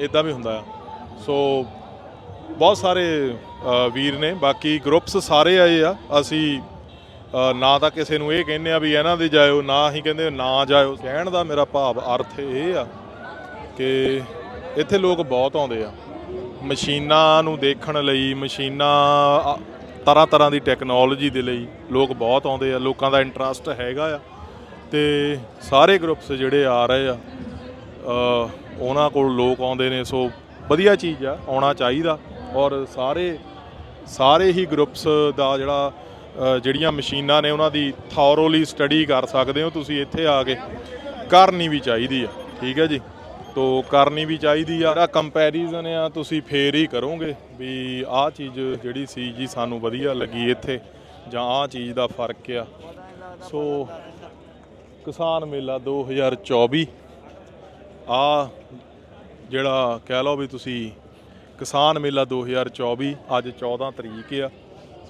ਇਦਾਂ ਵੀ ਹੁੰਦਾ ਆ। ਸੋ ਬਹੁਤ ਸਾਰੇ ਵੀਰ ਨੇ, ਬਾਕੀ ਗਰੁੱਪਸ ਸਾਰੇ ਆਏ ਆ। ਅਸੀਂ ਨਾ ਤਾਂ ਕਿਸੇ ਨੂੰ ਇਹ ਕਹਿੰਦੇ ਆ ਵੀ ਇਹਨਾਂ ਦੇ ਜਾਇਓ, ਨਾ ਹੀ ਕਹਿੰਦੇ ਨਾ ਜਾਇਓ। ਕਹਿਣ ਦਾ ਮੇਰਾ ਭਾਵ, ਅਰਥ ਇਹ ਆ ਕਿ ਇੱਥੇ ਲੋਕ ਬਹੁਤ ਆਉਂਦੇ ਆ। ਮਸ਼ੀਨਾਂ ਨੂੰ ਦੇਖਣ ਲਈ, ਮਸ਼ੀਨਾਂ ਤਰ੍ਹਾਂ ਤਰ੍ਹਾਂ ਦੀ ਟੈਕਨੋਲੋਜੀ ਦੇ ਲਈ ਲੋਕ ਬਹੁਤ ਆਉਂਦੇ ਆ। ਲੋਕਾਂ ਦਾ ਇੰਟਰਸਟ ਹੈਗਾ ਆ। ਤੇ ਸਾਰੇ ਗਰੁੱਪਸ ਜਿਹੜੇ ਆ ਰਹੇ ਆ ਉਹਨਾਂ ਕੋਲ ਲੋਕ ਆਉਂਦੇ ਨੇ, ਸੋ ਵਧੀਆ ਚੀਜ਼ ਆ, ਆਉਣਾ ਚਾਹੀਦਾ ਔਰ ਸਾਰੇ ਸਾਰੇ ਹੀ ਗਰੁੱਪਸ ਦਾ ਜਿਹੜਾ ਜਿਹੜੀਆਂ ਮਸ਼ੀਨਾਂ ਨੇ ਉਹਨਾਂ ਦੀ ਥੋਰੋਲੀ ਸਟੱਡੀ ਕਰ ਸਕਦੇ ਹੋ ਤੁਸੀਂ ਇੱਥੇ ਆ ਕੇ। ਕਰਨੀ ਵੀ ਚਾਹੀਦੀ ਆ, ਠੀਕ ਹੈ ਜੀ? ਤੋ ਕਰਨੀ ਵੀ ਚਾਹੀਦੀ ਆ। ਜਿਹੜਾ ਕੰਪੈਰੀਜ਼ਨ ਆ, ਤੁਸੀਂ ਫੇਰ ਹੀ ਕਰੋਗੇ ਵੀ ਆਹ ਚੀਜ਼ ਜਿਹੜੀ ਸੀ ਜੀ ਸਾਨੂੰ ਵਧੀਆ ਲੱਗੀ ਇੱਥੇ ਜਾਂ ਆਹ ਚੀਜ਼ ਦਾ ਫ਼ਰਕ ਆ। ਸੋ ਕਿਸਾਨ ਮੇਲਾ 2024 ਆ ਜਿਹੜਾ ਕਹਿ ਲਓ ਵੀ ਤੁਸੀਂ ਕਿਸਾਨ ਮੇਲਾ 2024 ਅੱਜ 14 ਤਰੀਕ ਆ।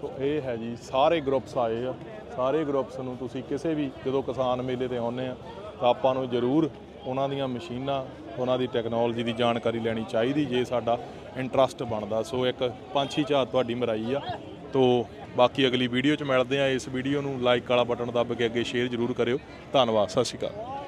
ਸੋ ਇਹ ਹੈ ਜੀ, ਸਾਰੇ ਗਰੁੱਪਸ ਆਏ ਆ। ਸਾਰੇ ਗਰੁੱਪਸ ਨੂੰ ਤੁਸੀਂ ਕਿਸੇ ਵੀ ਜਦੋਂ ਕਿਸਾਨ ਮੇਲੇ ਤੇ ਆਉਂਦੇ ਆ, ਤਾਂ ਆਪਾਂ ਨੂੰ ਜ਼ਰੂਰ ਉਹਨਾਂ ਦੀਆਂ ਮਸ਼ੀਨਾਂ, ਉਹਨਾਂ ਦੀ ਟੈਕਨੋਲੋਜੀ ਦੀ ਜਾਣਕਾਰੀ ਲੈਣੀ ਚਾਹੀਦੀ ਜੇ ਸਾਡਾ ਇੰਟਰਸਟ ਬਣਦਾ। ਸੋ ਇੱਕ ਪੰਛੀ ਝਾਤ ਤੁਹਾਡੀ ਮਰਾਈ ਆ। ਤੋ ਬਾਕੀ ਅਗਲੀ ਵੀਡੀਓ 'ਚ ਮਿਲਦੇ ਆ ਇਸ ਵੀਡੀਓ ਨੂੰ ਲਾਈਕ ਵਾਲਾ ਬਟਨ ਦੱਬ ਕੇ ਅੱਗੇ ਸ਼ੇਅਰ ਜ਼ਰੂਰ ਕਰਿਓ। ਧੰਨਵਾਦ, ਸਤਿ ਸ਼੍ਰੀ ਅਕਾਲ।